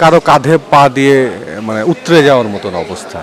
কারও কাঁধে পা দিয়ে মানে উতরে যাওয়ার মতন অবস্থা।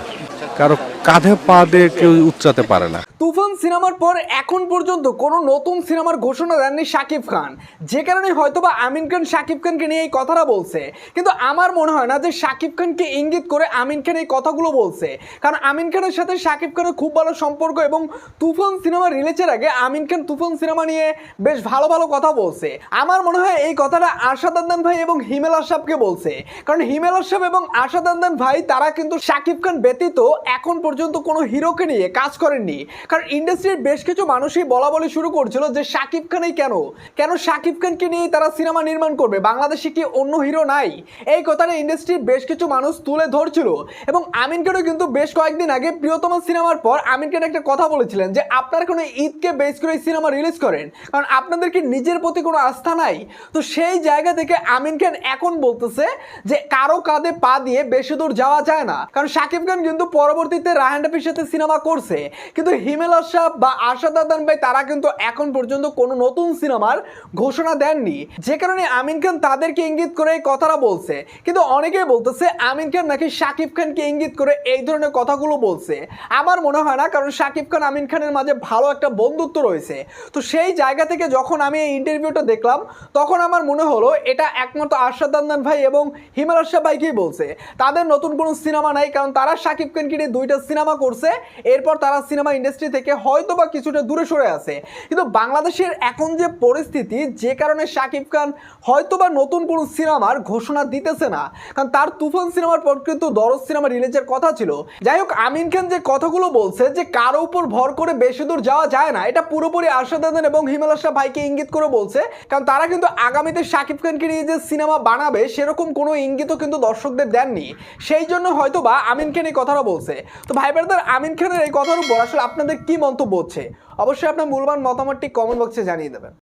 কারও কাঁধে পা দিয়ে কেউ উতরাতে পারে না। তুফান সিনেমার পর এখন পর্যন্ত কোনো নতুন সিনেমার ঘোষণা দেননি শাকিব খান। যে কারণে হয়তোবা আমিন খান শাকিব খানকে নিয়ে এই কথাটা বলছে। কিন্তু আমার মনে হয় না যে শাকিব খানকে ইঙ্গিত করে আমিন খান এই কথাগুলো বলছে। কারণ আমিন খানের সাথে শাকিব খানের খুব ভালো সম্পর্ক এবং তুফান সিনেমা রিলিজের আগে আমিন খান তুফান সিনেমা নিয়ে বেশ ভালো ভালো কথা বলছে। আমার মনে হয় এই কথাটা আশাদ আন্দান ভাই এবং হিমেল আশরাফকে বলছে। কারণ হিমেল আশরাফ এবং আশাদ আন্দান ভাই, তারা কিন্তু শাকিব খান ব্যতীত এখন পর্যন্ত কোনো হিরোকে নিয়ে কাজ করেননি। কারণ ইন্ডাস্ট্রির বেশ কিছু মানুষই বলা বলে শুরু করছিল যে শাকিব খানই কেন? কেন শাকিব খানকে নিয়েই তারা সিনেমা নির্মাণ করবে? বাংলাদেশে কি অন্য হিরো নাই? এই কথাটা ইন্ডাস্ট্রির বেশ কিছু মানুষ তুলে ধরছিল। এবং আমিন খানও কিন্তু বেশ কয়েকদিন আগে প্রিয়তম সিনেমার পর আমিন খান একটা কথা বলেছিলেন যে, আপনারা কোনো ঈদকে বেস করে সিনেমা রিলিজ করেন। কারণ আপনাদের কি নিজের প্রতি কোনো আস্থা নাই? তো সেই জায়গা থেকে আমিন খান এখন বলতেছে যে, কারও কাঁধে পা দিয়ে বেশি দূর যাওয়া যায় না। কারণ শাকিব খান কিন্তু পরবর্তীতে রাহান রাফির সাথে সিনেমা করছে। কিন্তু হিমেল আশরাফ বা আশাদ আদান ভাই, তারা কিন্তু এখন পর্যন্ত কোনো নতুন সিনেমার ঘোষণা দেননি। যে কারণে আমিন খান তাদেরকে ইঙ্গিত করে কথাটা বলছে। কিন্তু অনেকেই বলতেছে আমিন খান নাকি শাকিব খানকে ইঙ্গিত করে এই ধরনের কথাগুলো বলছে। আমার মনে হয় না, কারণ শাকিব খান আমিন খানের মাঝে ভালো একটা বন্ধুত্ব রয়েছে। তো সেই জায়গা থেকে যখন আমি এই ইন্টারভিউটা দেখলাম, তখন আমার মনে হলো এটা একমাত্র আশাদ আন্দান ভাই এবং হিমাল আশরাফ ভাইকেই বলছে। তাদের নতুন কোনো সিনেমা নাই, কারণ তারা শাকিব খানকে নিয়ে দুইটা সিনেমা করছে, এরপর তারা সিনেমা ইন্ডাস্ট্রি থেকে হয়তো বা কিছুটা দূরে সরে আছে। কিন্তু বাংলাদেশের এখন যে পরিস্থিতি, যে কারণে শাকিব খান হয়তো বা নতুন কোনো সিনেমার ঘোষণা দিতেছে না, কারণ তার তুফান সিনেমার পর কিন্তু দরজ সিনেমা রিলিজের কথা ছিল। যাই হোক, আমিন খান যে কথাগুলো বলছে, যে কারও উপর ভর করে বেশি দূর যাওয়া যায় না, এটা পুরোপুরি আশাদ এবং হিমাল আশরাফ ভাইকে ইঙ্গিত করে বলছে, কারণ তারা কিন্তু আগামীতে শাকিব খানকে নিয়ে যে সিনেমা বানাবে, সেরকম কোনো ইঙ্গিতও কিন্তু দর্শকদের দেননি। সেই জন্য হয়তো বা আমিন খান এই কথাটা বলছে। তো ভাই আমিন খানের এই কথার উপর আসলে আপনাদের কি মন্তব্য হচ্ছে? অবশ্যই আপনার মূলবান মতামতটি কমেন্ট বক্সে জানিয়ে দেবেন।